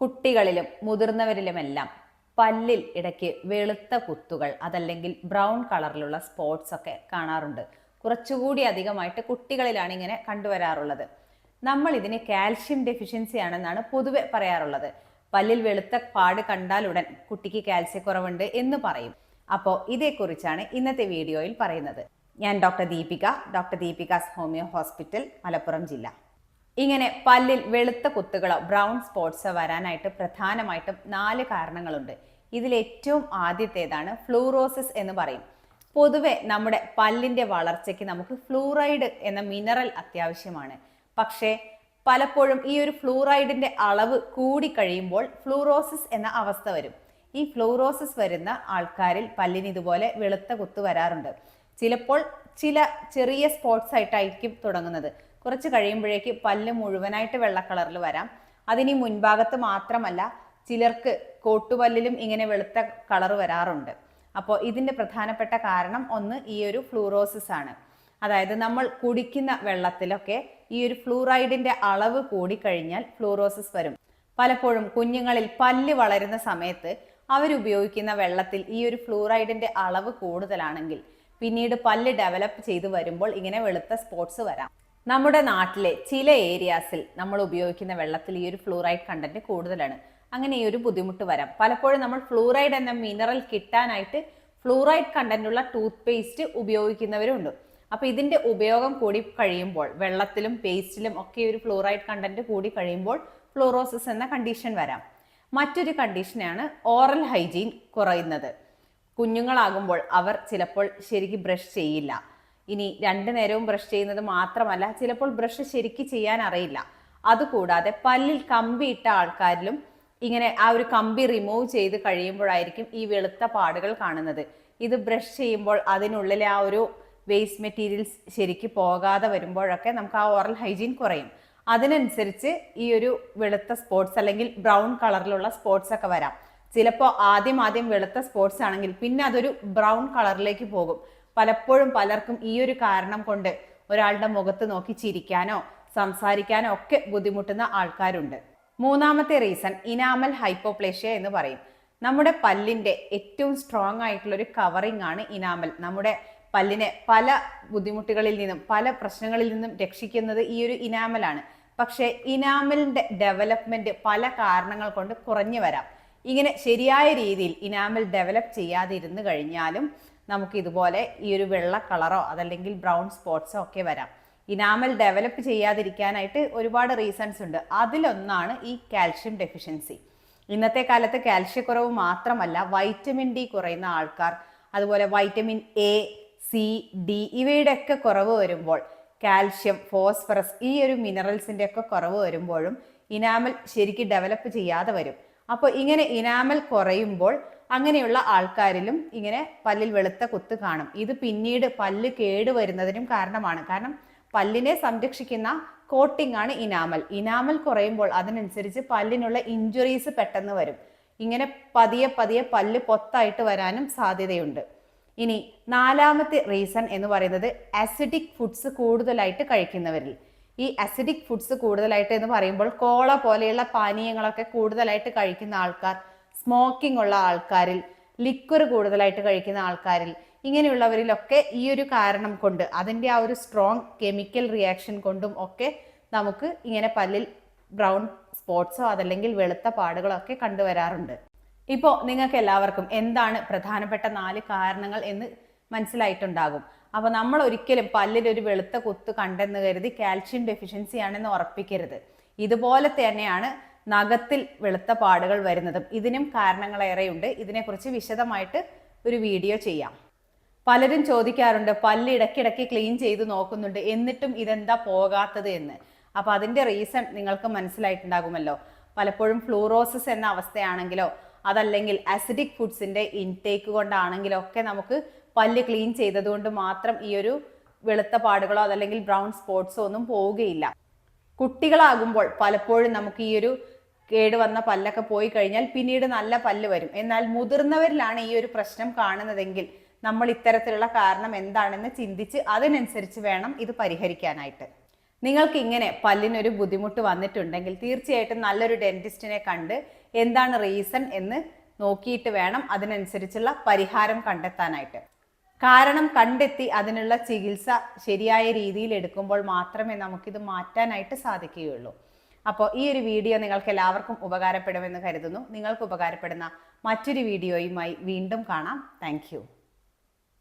കുട്ടികളിലും മുതിർന്നവരിലുമെല്ലാം പല്ലിൽ ഇടയ്ക്ക് വെളുത്ത കുത്തുകൾ അതല്ലെങ്കിൽ ബ്രൗൺ കളറിലുള്ള സ്പോട്ട്സ് ഒക്കെ കാണാറുണ്ട്. കുറച്ചുകൂടി അധികമായിട്ട് കുട്ടികളിലാണ് ഇങ്ങനെ കണ്ടുവരാറുള്ളത്. നമ്മൾ ഇതിന് കാൽഷ്യം ഡെഫിഷ്യൻസി ആണെന്നാണ് പൊതുവെ പറയാറുള്ളത്. പല്ലിൽ വെളുത്ത പാട് കണ്ടാലുടൻ കുട്ടിക്ക് കാൽസ്യക്കുറവുണ്ട് എന്ന് പറയും. അപ്പോൾ ഇതേക്കുറിച്ചാണ് ഇന്നത്തെ വീഡിയോയിൽ പറയുന്നത്. ഞാൻ doctor Deepika doctor Deepika's homeo hospital Malappuram ജില്ല. ഇങ്ങനെ പല്ലിൽ വെളുത്ത കുത്തുകളോ ബ്രൗൺ സ്പോട്ട്സോ വരാനായിട്ട് പ്രധാനമായിട്ടും നാല് കാരണങ്ങളുണ്ട്. ഇതിൽ ഏറ്റവും ആദ്യത്തേതാണ് ഫ്ലൂറോസിസ് എന്ന് പറയും. പൊതുവെ നമ്മുടെ പല്ലിന്റെ വളർച്ചയ്ക്ക് നമുക്ക് ഫ്ലൂറൈഡ് എന്ന മിനറൽ അത്യാവശ്യമാണ്. പക്ഷേ പലപ്പോഴും ഈ ഒരു ഫ്ലൂറൈഡിന്റെ അളവ് കൂടിക്കഴിയുമ്പോൾ ഫ്ലൂറോസിസ് എന്ന അവസ്ഥ വരും. ഈ ഫ്ലൂറോസിസ് വരുന്ന ആൾക്കാരിൽ പല്ലിന് ഇതുപോലെ വെളുത്ത കുത്ത് വരാറുണ്ട്. ചിലപ്പോൾ ചില ചെറിയ സ്പോട്ട്സ് ആയിട്ടായിരിക്കും തുടങ്ങുന്നത്. കുറച്ച് കഴിയുമ്പോഴേക്ക് പല്ല് മുഴുവനായിട്ട് വെള്ള കളറിൽ വരാം. അതിനി മുൻഭാഗത്ത് മാത്രമല്ല ചിലർക്ക് കോട്ടുപല്ലിലും ഇങ്ങനെ വെളുത്ത കളർ വരാറുണ്ട്. അപ്പോൾ ഇതിന്റെ പ്രധാനപ്പെട്ട കാരണം ഒന്ന് ഈ ഒരു ഫ്ലൂറോസിസ് ആണ്. അതായത് നമ്മൾ കുടിക്കുന്ന വെള്ളത്തിലൊക്കെ ഈ ഒരു ഫ്ലൂറൈഡിന്റെ അളവ് കൂടിക്കഴിഞ്ഞാൽ ഫ്ലൂറോസിസ് വരും. പലപ്പോഴും കുഞ്ഞുങ്ങളിൽ പല്ല് വളരുന്ന സമയത്ത് അവരുപയോഗിക്കുന്ന വെള്ളത്തിൽ ഈ ഒരു ഫ്ലൂറൈഡിന്റെ അളവ് കൂടുതലാണെങ്കിൽ പിന്നീട് പല്ല് ഡെവലപ്പ് ചെയ്ത് വരുമ്പോൾ ഇങ്ങനെ വെളുത്ത സ്പോട്സ് വരാം. നമ്മുടെ നാട്ടിലെ ചില ഏരിയാസിൽ നമ്മൾ ഉപയോഗിക്കുന്ന വെള്ളത്തിൽ ഈ ഒരു ഫ്ലൂറൈഡ് കണ്ടന്റ് കൂടുതലാണ്. അങ്ങനെ ഈ ഒരു ബുദ്ധിമുട്ട് വരാം. പലപ്പോഴും നമ്മൾ ഫ്ലൂറൈഡ് എന്ന മിനറൽ കിട്ടാനായിട്ട് ഫ്ലൂറൈഡ് കണ്ടന്റുള്ള ടൂത്ത് പേസ്റ്റ് ഉപയോഗിക്കുന്നവരുണ്ട്. അപ്പൊ ഇതിന്റെ ഉപയോഗം കൂടി കഴിയുമ്പോൾ വെള്ളത്തിലും പേസ്റ്റിലും ഒക്കെ ഒരു ഫ്ലൂറൈഡ് കണ്ടന്റ് കൂടി കഴിയുമ്പോൾ ഫ്ലൂറോസിസ് എന്ന കണ്ടീഷൻ വരാം. മറ്റൊരു കണ്ടീഷനാണ് ഓറൽ ഹൈജീൻ കുറയുന്നത്. കുഞ്ഞുങ്ങളാകുമ്പോൾ അവർ ചിലപ്പോൾ ശരിക്ക് ബ്രഷ് ചെയ്യില്ല. ഇനി രണ്ടു നേരവും ബ്രഷ് ചെയ്യുന്നത് മാത്രമല്ല ചിലപ്പോൾ ബ്രഷ് ശരിക്ക് ചെയ്യാൻ അറിയില്ല. അതുകൂടാതെ പല്ലിൽ കമ്പി ഇട്ട ആൾക്കാരിലും ഇങ്ങനെ ആ ഒരു കമ്പി റിമൂവ് ചെയ്ത് കഴിയുമ്പോഴായിരിക്കും ഈ വെളുത്ത പാടുകൾ കാണുന്നത്. ഇത് ബ്രഷ് ചെയ്യുമ്പോൾ അതിനുള്ളിലെ ആ ഒരു വേസ്റ്റ് മെറ്റീരിയൽസ് ശരിക്ക് പോകാതെ വരുമ്പോഴൊക്കെ നമുക്ക് ആ ഓറൽ ഹൈജീൻ കുറയും. അതിനനുസരിച്ച് ഈ ഒരു വെളുത്ത സ്പോർട്സ് അല്ലെങ്കിൽ ബ്രൗൺ കളറിലുള്ള സ്പോർട്സ് ഒക്കെ വരാം. ചിലപ്പോൾ ആദ്യം ആദ്യം വെളുത്ത സ്പോർട്സ് ആണെങ്കിൽ പിന്നെ അതൊരു ബ്രൗൺ കളറിലേക്ക് പോകും. പലപ്പോഴും പലർക്കും ഈ ഒരു കാരണം കൊണ്ട് ഒരാളുടെ മുഖത്ത് നോക്കി ചിരിക്കാനോ സംസാരിക്കാനോ ഒക്കെ ബുദ്ധിമുട്ടുന്ന ആൾക്കാരുണ്ട്. മൂന്നാമത്തെ റീസൺ ഇനാമൽ ഹൈപ്പോപ്ലേഷ്യ എന്ന് പറയും. നമ്മുടെ പല്ലിന്റെ ഏറ്റവും സ്ട്രോങ് ആയിട്ടുള്ള ഒരു കവറിംഗ് ആണ് ഇനാമൽ നമ്മുടെ പല്ലിനെ പല ബുദ്ധിമുട്ടുകളിൽ നിന്നും പല പ്രശ്നങ്ങളിൽ നിന്നും രക്ഷിക്കുന്നത് ഈ ഒരു ഇനാമലാണ് പക്ഷേ ഇനാമലിന്റെ ഡെവലപ്മെന്റ് പല കാരണങ്ങൾ കൊണ്ട് കുറഞ്ഞു വരാം. ഇങ്ങനെ ശരിയായ രീതിയിൽ ഇനാമൽ ഡെവലപ്പ് ചെയ്യാതിരുന്നു കഴിഞ്ഞാലും നമുക്ക് ഇതുപോലെ ഈ ഒരു വെള്ള കളറോ അതല്ലെങ്കിൽ ബ്രൗൺ സ്പോട്ട്സോ ഒക്കെ വരാം. ഇനാമൽ ഡെവലപ്പ് ചെയ്യാതിരിക്കാനായിട്ട് ഒരുപാട് റീസൺസ് ഉണ്ട്. അതിലൊന്നാണ് ഈ കാൽഷ്യം ഡെഫിഷ്യൻസി ഇന്നത്തെ കാലത്ത് കാൽഷ്യക്കുറവ് മാത്രമല്ല വൈറ്റമിൻ ഡി കുറയുന്ന ആൾക്കാർ അതുപോലെ വൈറ്റമിൻ എ സി ഡി ഇവയുടെ ഒക്കെ കുറവ് വരുമ്പോൾ കാൽഷ്യം ഫോസ്ഫറസ് ഈ ഒരു മിനറൽസിന്റെ ഒക്കെ കുറവ് വരുമ്പോഴും ഇനാമൽ ശരിക്കും ഡെവലപ്പ് ചെയ്യാതെ വരും. അപ്പോൾ ഇങ്ങനെ ഇനാമൽ കുറയുമ്പോൾ അങ്ങനെയുള്ള ആൾക്കാരിലും ഇങ്ങനെ പല്ലിൽ വെളുത്ത കുത്ത് കാണും. ഇത് പിന്നീട് പല്ല് കേട് വരുന്നതിനും കാരണമാണ്. കാരണം പല്ലിനെ സംരക്ഷിക്കുന്ന കോട്ടിംഗ് ആണ് ഇനാമൽ. ഇനാമൽ കുറയുമ്പോൾ അതിനനുസരിച്ച് പല്ലിനുള്ള ഇഞ്ചുറീസ് പെട്ടെന്ന് വരും. ഇങ്ങനെ പതിയെ പതിയെ പല്ല് പൊത്തായിട്ട് വരാനും സാധ്യതയുണ്ട്. ഇനി നാലാമത്തെ റീസൺ എന്ന് പറയുന്നത് അസിഡിക് ഫുഡ്സ് കൂടുതലായിട്ട് കഴിക്കുന്നവരിൽ. ഈ അസിഡിക് ഫുഡ്സ് കൂടുതലായിട്ട് എന്ന് പറയുമ്പോൾ കോള പോലെയുള്ള പാനീയങ്ങളൊക്കെ കൂടുതലായിട്ട് കഴിക്കുന്ന ആൾക്കാർ സ്മോക്കിംഗ് ഉള്ള ആൾക്കാരിൽ ലിക്വർ കൂടുതലായിട്ട് കഴിക്കുന്ന ആൾക്കാരിൽ ഇങ്ങനെയുള്ളവരിലൊക്കെ ഈ ഒരു കാരണം കൊണ്ട് അതിന്റെ ആ ഒരു സ്ട്രോങ് കെമിക്കൽ റിയാക്ഷൻ കൊണ്ടും ഒക്കെ നമുക്ക് ഇങ്ങനെ പല്ലിൽ ബ്രൗൺ സ്പോട്ട്സോ അതല്ലെങ്കിൽ വെളുത്ത പാടുകളോ ഒക്കെ കണ്ടുവരാറുണ്ട്. ഇപ്പോൾ നിങ്ങൾക്ക് എല്ലാവർക്കും എന്താണ് പ്രധാനപ്പെട്ട നാല് കാരണങ്ങൾ എന്ന് മനസ്സിലായിട്ടുണ്ടാകും. അപ്പോൾ നമ്മൾ ഒരിക്കലും പല്ലിൽ ഒരു വെളുത്ത കുത്ത് കണ്ടെന്ന് കരുതി കാൽഷ്യം ഡെഫിഷ്യൻസി ആണെന്ന് ഉറപ്പിക്കരുത്. ഇതുപോലെ തന്നെയാണ് നഖത്തിൽ വെളുത്ത പാടുകൾ വരുന്നതും ഇതിനും കാരണങ്ങളേറെയുണ്ട്. ഇതിനെക്കുറിച്ച് വിശദമായിട്ട് ഒരു വീഡിയോ ചെയ്യാം. പലരും ചോദിക്കാറുണ്ട് പല്ല് ഇടയ്ക്കിടയ്ക്ക് ക്ലീൻ ചെയ്ത് നോക്കുന്നുണ്ട് എന്നിട്ടും ഇതെന്താ പോകാത്തത് എന്ന്. അപ്പോൾ അതിന്റെ റീസൺ നിങ്ങൾക്ക് മനസ്സിലായിട്ടുണ്ടാകുമല്ലോ. പലപ്പോഴും ഫ്ലൂറോസിസ് എന്ന അവസ്ഥയാണെങ്കിലോ അതല്ലെങ്കിൽ അസിഡിക് ഫുഡ്സിന്റെ ഇൻടേക്ക് കൊണ്ടാണെങ്കിലോ ഒക്കെ നമുക്ക് പല്ല് ക്ലീൻ ചെയ്തതുകൊണ്ട് മാത്രം ഈ ഒരു വെളുത്ത പാടുകളോ അതല്ലെങ്കിൽ ബ്രൗൺ സ്പോട്ട്സോ ഒന്നും പോവുകയില്ല. കുട്ടികളാകുമ്പോൾ പലപ്പോഴും നമുക്ക് ഈ ഒരു കേട് വന്ന പല്ലൊക്കെ പോയി കഴിഞ്ഞാൽ പിന്നീട് നല്ല പല്ല് വരും. എന്നാൽ മുതിർന്നവരിലാണ് ഈ ഒരു പ്രശ്നം കാണുന്നതെങ്കിൽ നമ്മൾ ഇത്തരത്തിലുള്ള കാരണം എന്താണെന്ന് ചിന്തിച്ച് അതിനനുസരിച്ച് വേണം ഇത് പരിഹരിക്കാനായിട്ട്. നിങ്ങൾക്ക് ഇങ്ങനെ പല്ലിനൊരു ബുദ്ധിമുട്ട് വന്നിട്ടുണ്ടെങ്കിൽ തീർച്ചയായിട്ടും നല്ലൊരു ഡെന്റിസ്റ്റിനെ കണ്ട് എന്താണ് റീസൺ എന്ന് നോക്കിയിട്ട് വേണം അതിനനുസരിച്ചുള്ള പരിഹാരം കണ്ടെത്താനായിട്ട്. കാരണം കണ്ടെത്തി അതിനുള്ള ചികിത്സ ശരിയായ രീതിയിൽ എടുക്കുമ്പോൾ മാത്രമേ നമുക്കിത് മാറ്റാനായിട്ട് സാധിക്കുകയുള്ളൂ. അപ്പോൾ ഈ ഒരു വീഡിയോ നിങ്ങൾക്ക് എല്ലാവർക്കും ഉപകാരപ്പെടുമെന്ന് കരുതുന്നു. നിങ്ങൾക്ക് ഉപകാരപ്പെടുന്ന മറ്റൊരു വീഡിയോയുമായി വീണ്ടും കാണാം. താങ്ക്